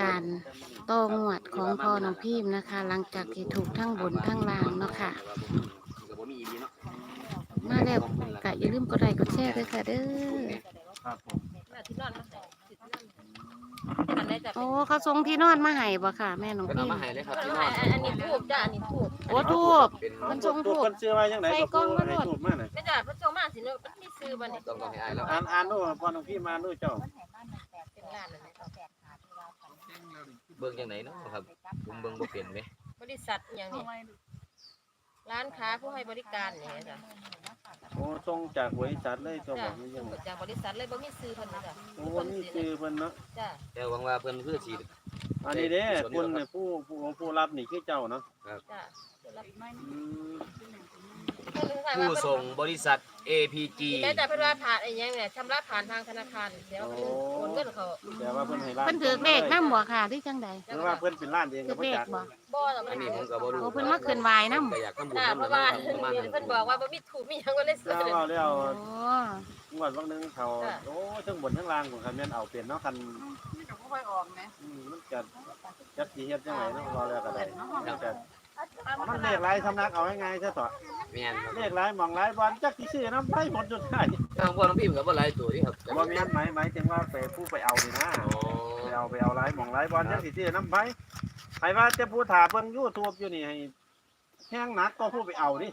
การโต้งวดของพ่อน้องพิมพ์นะคะ หลังจากที่ถูกทั้งบนทั้งล่างเนาะค่ะก็บ่มีอีหลีเนาะมาแล้วก็อย่าลืมกดไลค์กดแชร์ด้วยค่ะเด้อครับผมที่นอนมาใส่ที่นอนอันไหนจะโอ้เขาส่งที่นอนมาให้บ่ค่ะ แม่น้องเพิ่นพิเอามมาพ์ให้เลยครับอันที่นนี้อนอันนี้ทูบจ้าอันนี้ทูบโอ้ทูบ เป็นมันส่งถูกเพิ่นซื้อไว้จังได๋ใส่ก็กล้องมาโลดให้ถูกมาน่ะไม่จ้าพระเจ้ามาสิเนอะมันมีซื้อบ่เนี่ยต้องต้องให้อายแล้วอ่านอ่านดูพ่อน้องพี่มาดูเจ้าเป็นร้านอะไร เบิ่งจังไดเนาะครับผมเบิ่งบ่เป็นเด้บริษัทอย่างนี้ร้านค้าผู้ให้บริการอย่างเงี้ยจ้ะโอ้ส่งจากบริษัทเลยเจ้าบจ้ะอกนี่ยังจากบริษัทเลยบ่มีซื้อเพิ่นเลยจ้ะโอ้นี่คือเพิ่นเนาะจ้ะแต่หวังว่าเพิ่นคือสิอันนี้เด้คุณเนี่ยผู้ผู้ผู้รับนี่คือเจ้าเนาะจ้ะอืมเพิ่นเลยว่า ผู้ส่งบริษัท APG แม้แต่เพิ่นว่าผ่านไอ้หยังเนี่ยชำระผ่านทางธนาคารเดี๋ยวเพิ่นโอนเงินเขาแต่ว่าเพิ่นให้ร้านเพิ่นถือเลขนำบ่ค่ะหรือจังใดหรือว่าเพิ่นเป็นร้านเองถืก็อบ่เลขจักบ่บ่จ้ะอันนี้ผมก็บ่รู้โอ้เพิ่นมาขึ้นวายนำก็อยากทำบุญจ้ะทำเพราะนั่ว่านประมาณนั้นเพิ่นบอกว่าบ่มีถูกมีหยังก็เลยซื้อ แล้วเอาแล้วโอ้งวดวันหนึงเขาโอ้ทั้งบนทั้งล่างของคันแม่นเอาเปลี่ยนเนาะคันมันก็บ่ค่อยออกนะอืมมันจะจักสิเฮ็ดจังไดเนาะว่าแล้วก็ได้มันจะ มัมันเลขหลายสำนักเอาง่ายๆซะต่อแม่นครับเลขหลายหมองหลายบอลจักสิซื้อน้ำไปหมดจุดท้ายทางพ่อน้องพิมพ์ก็บ่หลายตัวนี่ครับบ่แม่นหมายหมายถึงว่าไปผู้ไปเอานี่นะอ๋อไปเอาไปเอาหลายหมองหลายบอลจักสิซื้อน้ำไปใครว่าจะผู้ถาเบิ่ง YouTube อยู่นี่ให้ แห้งหนักก็ผู้ไปเอาดิ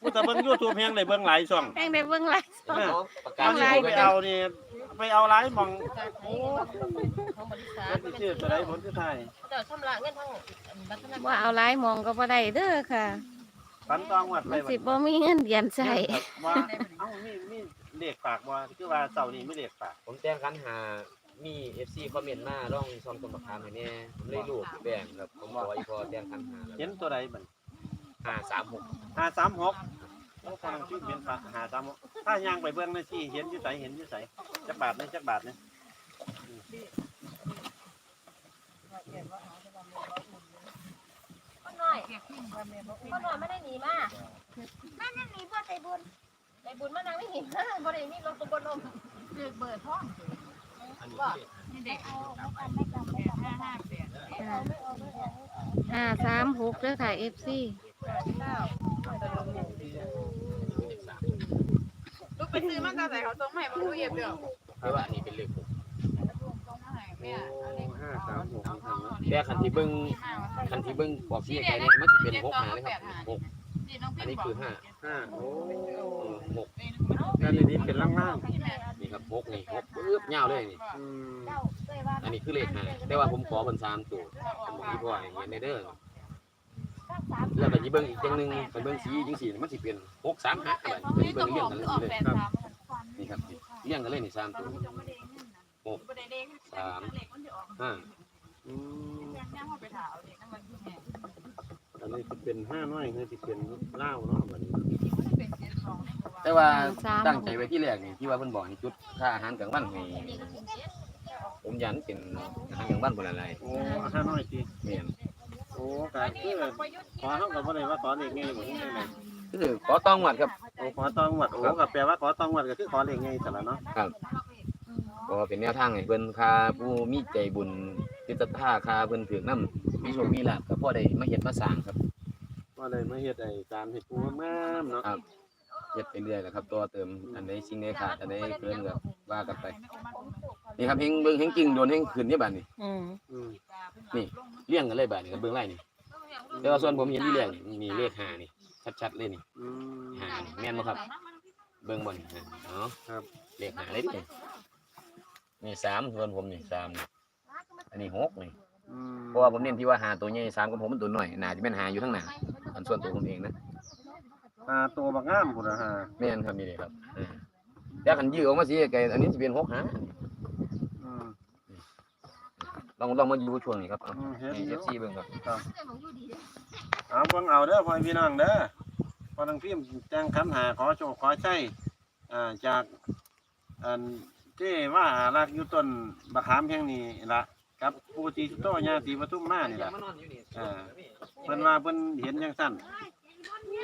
ผู้แต่เบิ่ง YouTube แห้งได้เบิ่งหลายช่อง แม่งได้เบิ่งไลฟ์เนาะประกาอัศนให้นี้ผู้ไปไปเอานี่ไปเอาหลายหมองโอ้ของบริษัจัทกสิซื้อตัวใดผลสุดท้ายเจ้าชำระเงินทั้งบัตรธนาว่าคารเอาหลายหมองก็บ่ได้เด้อค่ะปันตองวัดไปมันบัดสิบ่มีเงินเดือนใช้ว่าเอ้ามีมีเลขฝากบ่คือว่าเสาร์นี้มีเลขฝากผมแจ้งคันหามี FC คอมเมนต์มาลองซ่อมต้นมะขามให้แน่ผมเลยรูปแบ่งครับผมบอกว่าอีพอแจ้งคันหาแล้วเห็นตัวใดบัด536 ห้าสามหกแล้วกำลังชื่อเห็นปะห้าสามหกถ้าย่างไปเบื้องในที่เห็นอยู่ใสเห็นอยู่ใสจักบาทนี่จักบาทนี่ก็น้อยก็น้อยไม่ได้หนีมานั่นนั่นหนีบ่ใจบุญใจบุญมานั่งไม่หนีมาบ่ได้มีรถตุกนมคือเบอร์ท้องอันนี้นี่เด็กแปดห้าห้าแปดห้าสามหกเด้อค่ะ FC ลูกไปซื้อมาตาใส่เขาส่งให้มาดูเย็บเดียวแต่ว่าอันนี้เป็นเลขหกส่งมาให้แม่ห้าสามหกนี่ครับเนาะแต่คันที่เบิ่งคันที่เบิ่งบอกที่ไกลเนี่ยมันสิเป็นหกหาเลยครับหกอันนี้คือห้าห้าโอ้เออหกนั่นนี่เป็นล่างล่างนี่ครับหกนี่หกปึ๊บยาวเลยนี่ๆอืมอันนี้คือเลขห้าแต่ว่าผมขอเป็นสามตัวผมบอกที่พ่อให้เห็นในเด้อ แล้วก็สิเบิ่งอีกจังหนึงไปเบิ่งสีจังซี่มันสิเป็นหกสามห้าอะไรไปเบิ่งเรียงกันเลยครับนี่ครับเรียงกันเลยนี่สามตัวหกสามห้าอืมอันนี้จะเป็นห้าน้อยนี่จะเป็นเล่าวเนาะบัดนี้แต่ว่าตั้งใจไว้ที่แรกนี่ที่ว่าเพิ่นบอกให้จุดค่าอาหารกลางวันให้ผมยันเป็นอาหารกลางวันบ่ละลายโอ้ห้าน้อยจีแม่นโอ้ก็คือขอเท่ากับว่าอะไรว่าขอเลขไงบ่ที่ไหนคือขอต้องหวัดครับโอ้ขอตองวัดโอ้ก็แปลว่าขอตองวัดก็คือขอเลขไงแต่ละเนาะก็เป็นแนวทางให้เพิ่นค่าผู้มีใจบุญติดศรัทธาค่าเพิ่นถือน้ำมีโชคมีลาภก็พอได้มาเฮ็ดมาสร้างครับว่าเลยมาเฮ็ดไอ้การเฮ็ดปูงามๆเนาะครับเฮ็ดไปเรื่อยแหละครับ ตัวเติมอันใดสิ่งใดขาดอันใดเกินก็ว่ากันไปนี่ครับเฮงเบิ่งเฮงจริงโดนเฮงขึ้นนี่บัดนี้อืม อืมเลี้ยงกันเลยบัดนี้ครับเบิ่งไล่นี่แต่ว่าส่วนผมเห็นที่เลี้ยงนี่มีเลขห้านี่ ชัดๆเลยนี่อืมห้านี่แม่นบ่ครับ เบิ่งบ่นี่ฮะเนาะครับ เลขห้าเลยดินี่สามส่วนผมนี่สามนี่อันนี้หกนี่อืมเพราะว่าผมเน้นที่ว่าหาตัวใหญ่สามกับผมมันตัวน้อยน่าจะเป็นหาอยู่ทั้งหน้าอันส่วนตัวผมเองนะอ่าตัวบักงามพุ่นน่ะฮะแม่นครับนี่เลยครับเออแต่คันยื้อออกมาสิไกลอันนี้สิเป็นหกหาอืม ลองลองมาอยู่ช่วงนี้ครับเอาอืมเห็นให้อยู่ FC เบิ่งครับเอาเบิ่งเอาเด้อพ่อพี่น้องเด้อพอทางพิมพ์แจ้งคันหาขอโชคขอใช้อ่าจากอันเจ้ว่ารักอยู่ต้นบักขามแห่งนี้ล่ะกับปู่ศรีสุโตญาติปทุมมานี่ล่ะอ่าเพิ่นว่าเพิ่นเห็นจังซั่น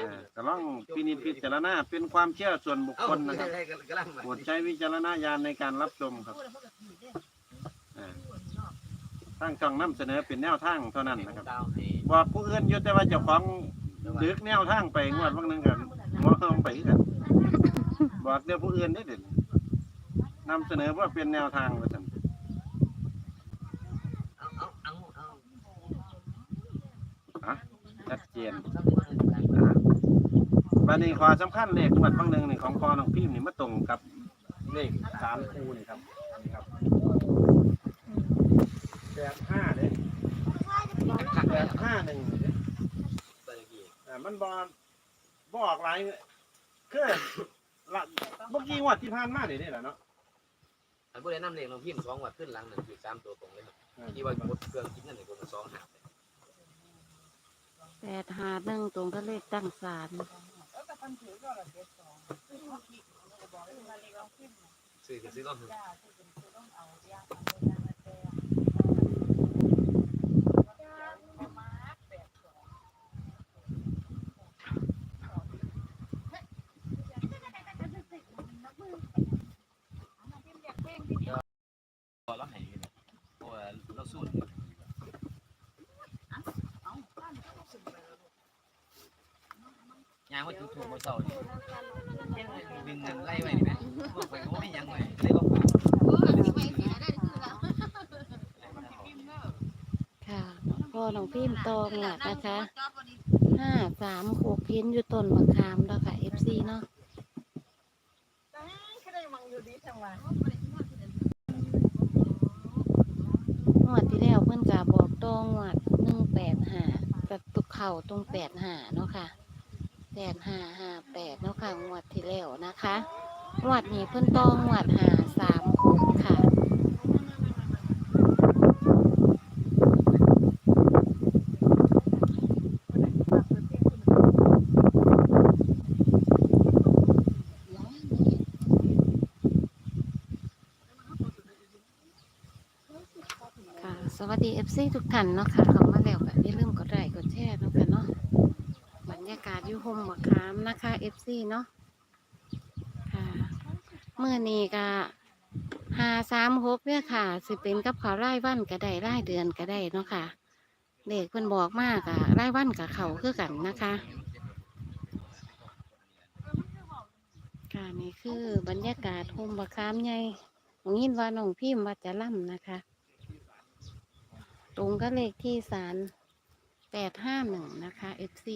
อ่าก็ลองพินิจพิจารณาเป็นความเชื่อส่วนบุคคลนะครับโปรดใช้วิจารณญาณในการรับชมครับอ่าทางช่องนํเสนอเป็นแนวทางเท่านั้นนะครับดาวให้บอกผู้อื่นอยู่แต่ว่าเจ้าของดึกแนวทางไปงวดวันหนึงกันหมอเฮิมไปคือกันบอกเดี๋ยวผู้อื่นได้เด่นนำเสนอว่าเป็นแนวทางว่าซั่นเอาเอาเอาเอาอะชัดเจนเอาเอาเอาบัดนี้ขอสำคัญเลขงวดบางหนึงนี่ของพอน้องพิมพ์นี่มาตรงกับเลขสามคู่นี่ครับนี่ครับ แปดห้าเด้แปดห้าหนึ่งเด้ไปอีกอ่ามันบอบอกหลายคือละเมื่อกี้งวดที่ผ่านมานี่นี่แหละเนาะอันผู้ใดนำเลขน้องพิมพ์สองวัดขึ้นหลังหนึ่งคือสามตัวตรงเลยครับที่ว่าหมดเครื่องคิดนั่นเองคนละสองหาแปดหาหนึ่งตรงก็เลขตั้งศาลซื้อก็ซื้อรอบหนึ่งพอ เราให้เพราะว่าเราสู้ยางว่าถูกถูกมาเศร้านี่ดึงเงินไล่ไว้ไหมพวกไปก็ไม่ยังไงเลยก็ฝาค่ะพ่อน้องพิมพ์ตองหลักนะคะห้าสามหกเพ้นอยู่ต้นมะขามแล้วค่ะ FC เนาะ งวดที่แล้วเพื่อนกะบอกตองวดหนึ่งแปดห้ากับตุกเข่าตรงแปดห้าเนาะค่ะแปดห้าห้าแปดเนาะค่ะงวดที่แล้วนะคะงวดนี้เพื่อนตองวดห้าสามหกค่ะค่ะ สวัสดี FC ทุกท่านเนาะค่ะเข้ามาแล้วก็อย่าลืมกดไลค์กดแชร์เนาะค่ะเนาะบรรยากาศอยู่โฮมมะขามนะคะ FC เนาะค่ะเมื่อนี้ก็หาสามหกเนี่ยค่ะ สิเป็นกับเขาวรายวันก็ได้รายเดือนก็ได้เนาะค่ะเด็กเพิ่นบอกมากอะรายวันกับเขาคือกันนะคะค่ะนี่คือบรรยากาศโฮมมะขามใหญ่ของยินว่าน้องพิมพ์ว่าจะล่ำนะคะ ตรงก็เลขที่สารแปดห้าหนึ่งนะคะ FC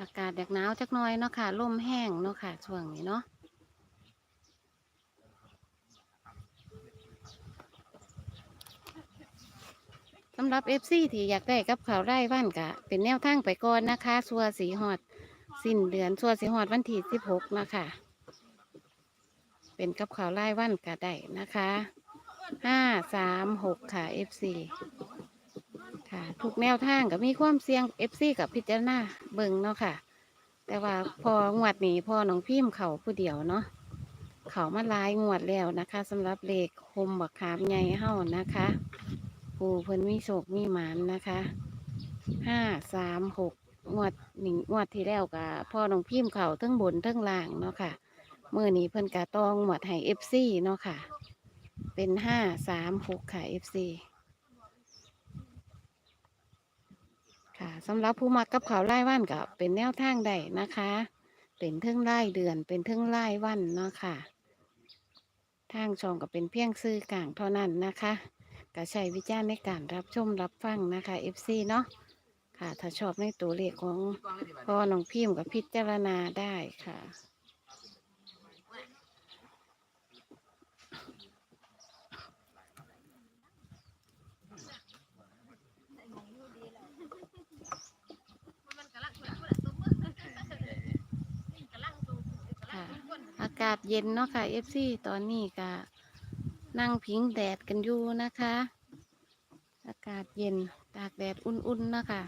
อากาศแดกหนาวจักน่อยเนาะค่ะลมแห้งเนาะค่ะช่วงนี้เนาะสำหรับ FC ที่อยากได้กับข่าวไร่บ้านกะ เป็นแนวทางไปก่อนนะคะ สัวสีหอด สิ้นเดือนสัวสีหอดวันที่สิบหกนะคะ เป็นกับข่าวรายวันก็ได้นะคะห้าสามหกค่ะ FC ค่ะทุกแนวทางก็มีความเสี่ยง FC กับพิจารณาเบิ่งเนาะค่ะ แต่ว่าพองวดนี้พอน้องพิมพ์เขาผู้เดียวเนาะเขามาลายงวดแล้วนะคะสำหรับเลขคมบักขามใหญ่เฮ้านะคะผู้เพิ่นมีโศกมีหมานนะคะห้าสามหกงวดหนึ่งงวดที่แล้วก็พอน้องพิมพ์เขาทั้งบนทั้งล่างเนาะค่ะ มื่อนี้เพิ่นกะต้องหมดให้เอฟซีเนาะค่ะ เป็นห้าสามหกค่ะเอฟซีค่ะสำหรับผู้มักกับข่าไล่วันก็เป็นแนวทางใดนะคะ เป็นเทิงไล่เดือนเป็นเทิงไล่วันเนาะค่ะ ทางช่องก็เป็นเพียงซื้อกลางเท่านั้นนะคะก็ใช้วิจารณ์ในการรับชมรับฟังนะคะเอฟซีเนาะค่ะ ถ้าชอบในตัวเลขของพ่อน้องพิมพ์กับพิจารณาได้ค่ะ อากาศเย็นเนาะค่ะเอฟซีตอนนี้ก็นั่งพิงแดดกันอยู่นะคะ อากาศเย็นตากแดดอุ่นๆนะคะ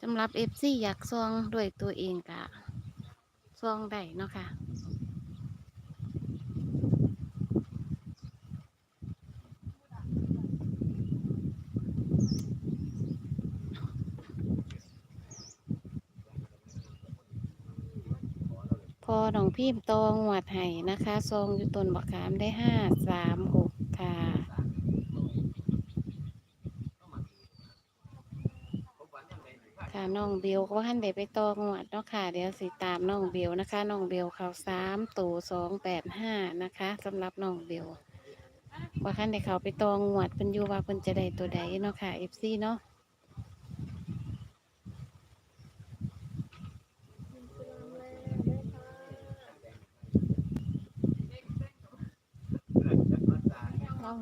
สำหรับเอฟซีอยากซองด้วยตัวเองกะซองได้เนาะค่ะ พิมพ์ตองหวัดไห้นะคะซองอยู่ต้นบักขามได้ห้าสามหกค่ะค่ะน้องเบลก็ว่าท่านได้ไปตองหวัดเนาะค่ะ เดี๋ยวสิตามน้องเบลนะคะน้องเบลเขาสามตัวสองแปดห้านะคะสำหรับน้องเบลว่าท่านได้เขาไปตองหวัดเป็นอยู่ว่าเพิ่นจะได้ตัวใดเนาะค่ะเอฟซีเนาะ น้อง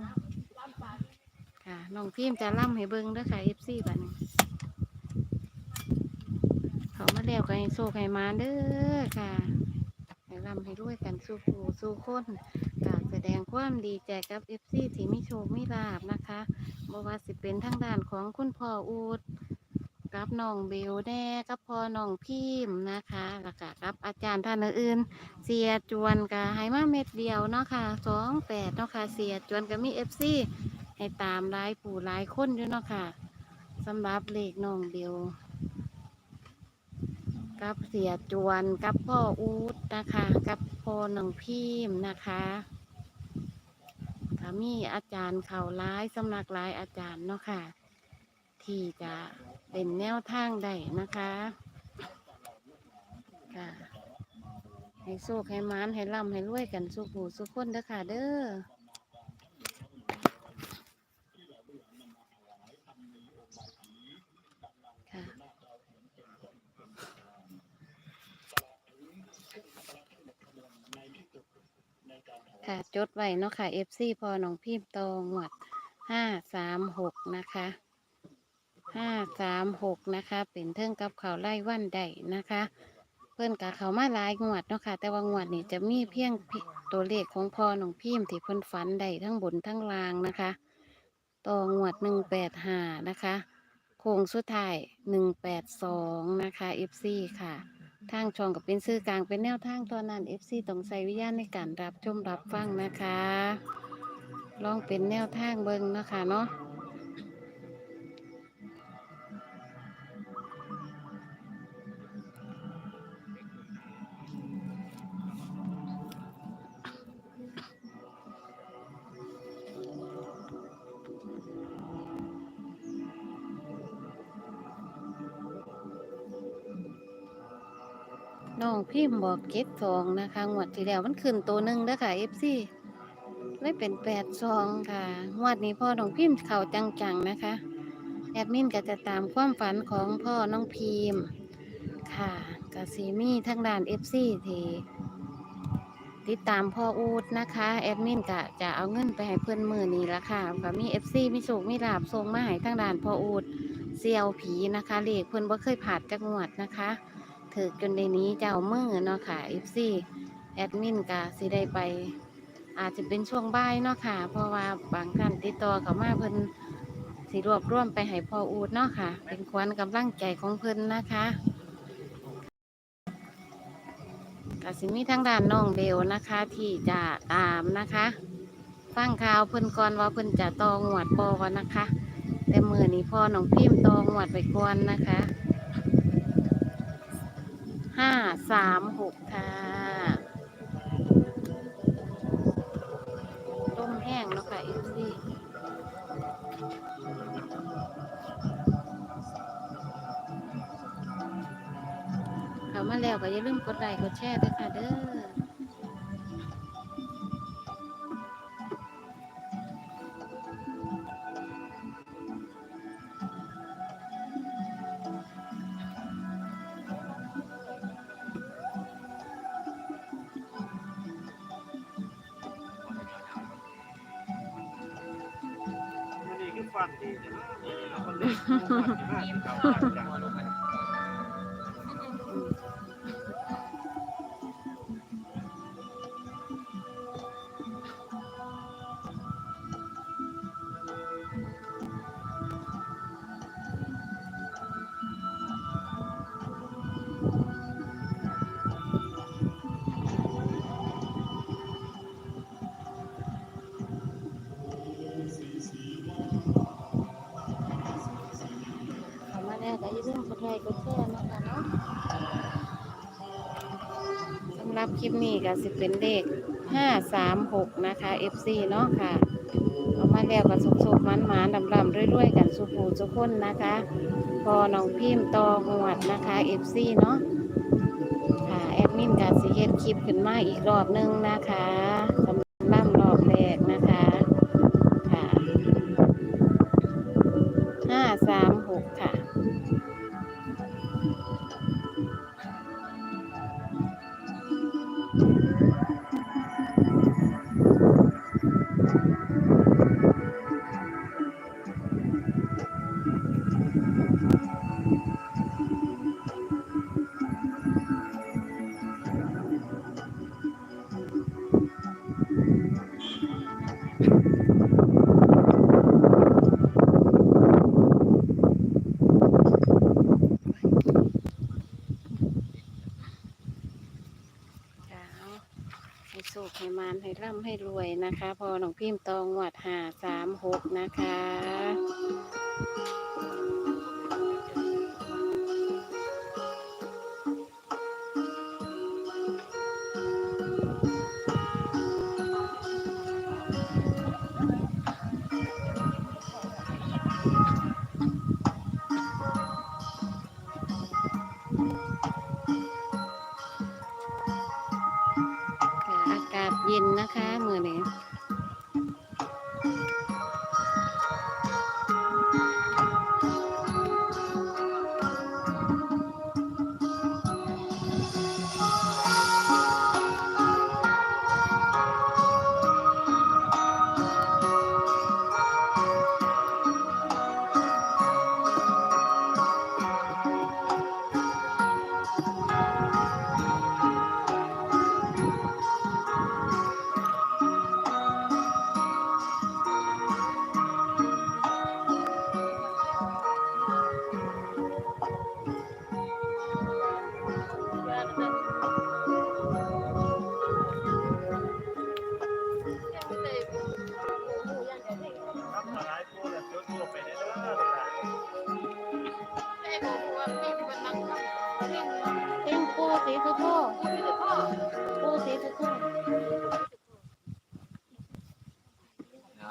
ค่ะ น้องพิมจะล่ำให้เบิ้งด้อค่ะเอฟซีบัดนเขามาแล้วก็ให้โชคให้มาเด้อค่ะให้ล่ำให้รวยกันสู้ผู้สู้คนกาแสดงความดีใจกับเอฟซีที่มีโชคมีลาบนะคะบ่ว่าสิเป็นทางด้านของคุณพ่ออูดกับน้องเบลแน่กับพ่อน้องพิมนะคะแล้วก็กับอาจารย์ท่านอื่น เสียจวนกับให้มาเม็ดเดียวเนาะค่ะสองแปดเนาะค่ะเสียจวนกับมีเอฟซี ให้ตามหลายผู้หลายคนอยู่เนาะค่ะสำหรับเลขน้องเบลกับเสียจวนกับพ่ออูดนะคะ กับพ่อน้องพิมพ์นะคะถ้ามีอาจารย์เข่าร้ายสำนักหลายอาจารย์เนาะค่ะ ที่จะเป็นแนวทางได้นะคะค่ะให้โชคให้มานให้ร่ำให้รวยกันสุขหูสุขคนเด้อค่ะเด้อ ค่ะ จดไว้เนาะค่ะ FC พอน้องพิมพ์ตองหวดห้าสามหกนะคะห้าสามหกนะคะ เป็นเทิงกับเขาวไล่วันใดนะคะ เพื่อนกะเขามาหลายงวดเนาะค่ะ แต่ว่างวดนี้จะมีเพียงตัวเลขของพ่อน้องพิมพ์ที่เพิ่นฝันได้ทั้งบนทั้งล่างนะคะตองวดหนึ่งแปดห้านะคะ โค้งสุดท้ายหนึ่งแปดสองนะคะ FC ค่ะ ทางช่องกับเป็นซื้อกลางเป็นแนวทางตอนนั้น FC ต้องใส่วิญญาณในการรับชมรับฟังนะคะ ลองเป็นแนวทางเบิ้งนะคะเนาะ พิมพ์บอกเก็ดสองนะคะงวดที่แล้วมันขึ้นตัวหนึ่งเด้อค่ะ FC เลยเป็นแปดสองค่ะงวดนี้พ่อน้องพิมพ์เข่าจังๆนะคะ แอดมินก็จะตามความฝันของพ่อน้องพิมพ์ค่ะกสีมี่ทั้งด้าน FC ที่ติดตามพ่ออูดนะคะ แอดมินก็จะเอาเงินไปให้เพื่อนมือนี้ละค่ะก็มี FC มีโศกมีลาบส่งมาให้ทั้งด้านพ่ออูดเซียวผีนะคะเลขเพื่อนบ่เคยผ่านจักงวดนะคะ ถือจนในนี้เจ้ามือเนาะค่ะ FC แอดมินก็สิได้ไป อาจจะเป็นช่วงบ่ายเนาะค่ะ เพราะว่าบางท่านติดต่อเขามาเพิ่นสิรวบรวมไปให้พ่ออูดเนาะค่ะ เป็นขวัญกำลังใจของเพิ่นนะคะกสิมีทางด้านน้องเบลนะคะ ที่จะตามนะคะฟังข่าวเพิ่นก่อนว่าเพิ่นจะตองหวดบอนะคะ แต่มือนี้พ่อน้องพิมพ์ตองหวดไปก่อนนะคะ ห้าสามหกค่ะต้มแห้งเนาะค่ะเอฟซีเข้ามาแล้วก็อย่าลืมกดไลค์กดแชร์ด้วยค่ะเด้อ ลิปนี้ก็สิเป็นเลขห้าสามหกนะคะ FC เนาะค่ะ เอามาแล้วก็สุกๆมันๆดำๆด้วยๆ กันสุภูสุกคนนะคะ พอน้องพิมพ์ต่อหวดนะคะ FC เนาะค่ะ แอดมินกับสิเฮ็ดคลิปขึ้นมาอีกรอบหนึงนะคะสำ ให้สุขให้มานให้ร่ำให้รวยนะคะ พอหลวงพิมพ์ตองหวัดหาสามหกนะคะ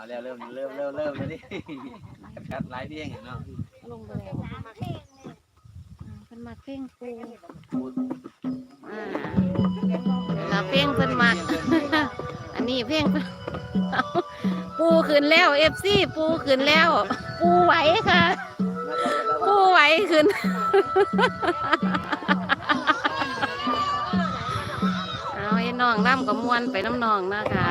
เอาเร็วเริ่มเริ่มเริ่มเริ่มเลยดิแพทไลฟ์เพียงเนาะลงไปเลยอ่าเป็นมักเพ่งปูอ่าเวลาเพ่งเพิ่นมัก อันนี้เพ่งเพิ่นปูขึ้นแล้วเอฟซีปูขึ้นแล้ว ปูไหวค่ะ ปูไหวขึ้น เอาไอ้น้องร่ำกับมวนไปน้ำนองนะคะ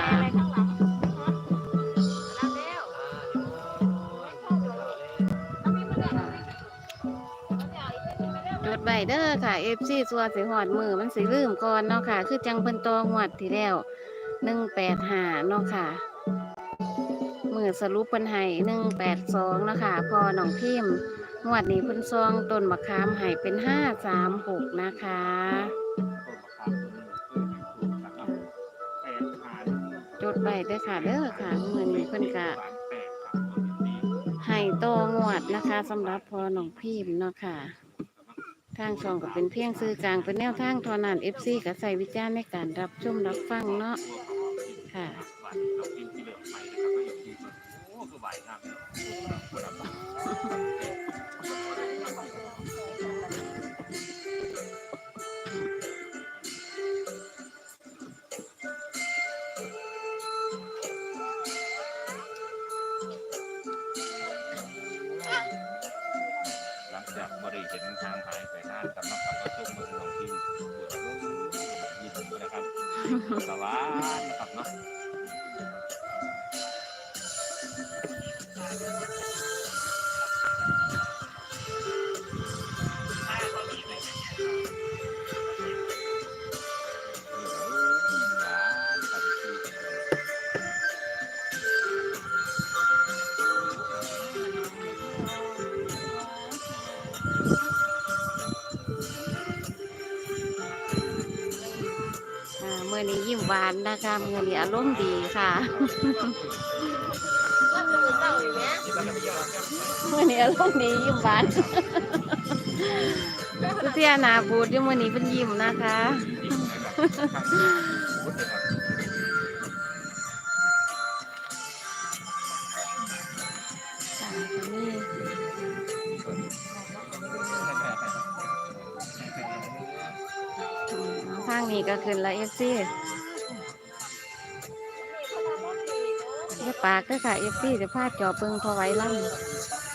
ดใบเด้อค่ะ FC สัวสิหอดมือมันสิลืมก่อนเนาะค่ะ คือจังเพิ่นตองวดที่แล้วหนึ่งแปดหาเนาะค่ะ มือสรุปเพิ่นให้หนึ่งแปดสองเนาะค่ะพอน้องพิมพ์งวดนี้เพิ่นซองต้นมะขามให้เป็นห้าสามหกนะคะจดใบเด้อค่ะเด้อค่ะมือนี้เพิ่นกะให้โตองวดนะคะสำหรับพอหนองพิมพ์เนาะค่ะ ทางช่องก็เป็นเพียงสื่อกลางเป็นแนวทางเทอนันเอฟซีก็ใส่วิจารณ์ในการรับชมรับฟังเนาะ สวัานนะคะเมื่อนี้อารมณ์ดีค่ะเมื่อนี้อารมณ์ดียิ้มหวานสุเทียหนาบูดอยู่เมื่อนี้เป็นยิ้มนะคะพุทธครับต่างกันนี่อืมทางนี้ก็ขึ้นละเอฟซี อย่าปากด้วยค่ะเอฟซีจะพาดจอเบิงพอไว้ล่ำ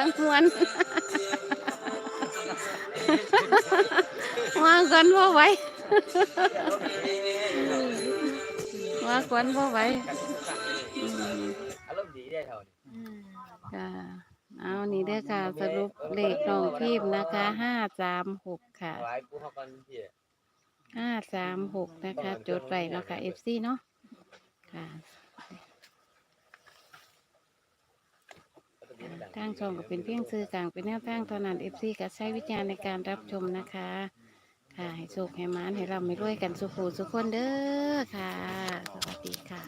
กำลังมวนวากันพ่ไว้ว่ากันพ่ไว้อารมณ์ดีได้เท่าค่ะเอานี่เด้อค่ะ สรุปเลขน้องพิมพ์นะคะห้าสามหกค่ะห้าสามหกนะคะ จดไว้เนาะค่ะเอฟซีเนาะค่ะ ทางช่องก็เป็นเพียงซื้อกลางเป็นแนวทางเท่านั้นเอฟซีก็ใช้วิจารณ์ในการรับชมนะคะ ค่ะให้โชคให้มานให้เราไม่ด้วยกันสุขูสุขคนเด้อค่ะ สวัสดีค่ะ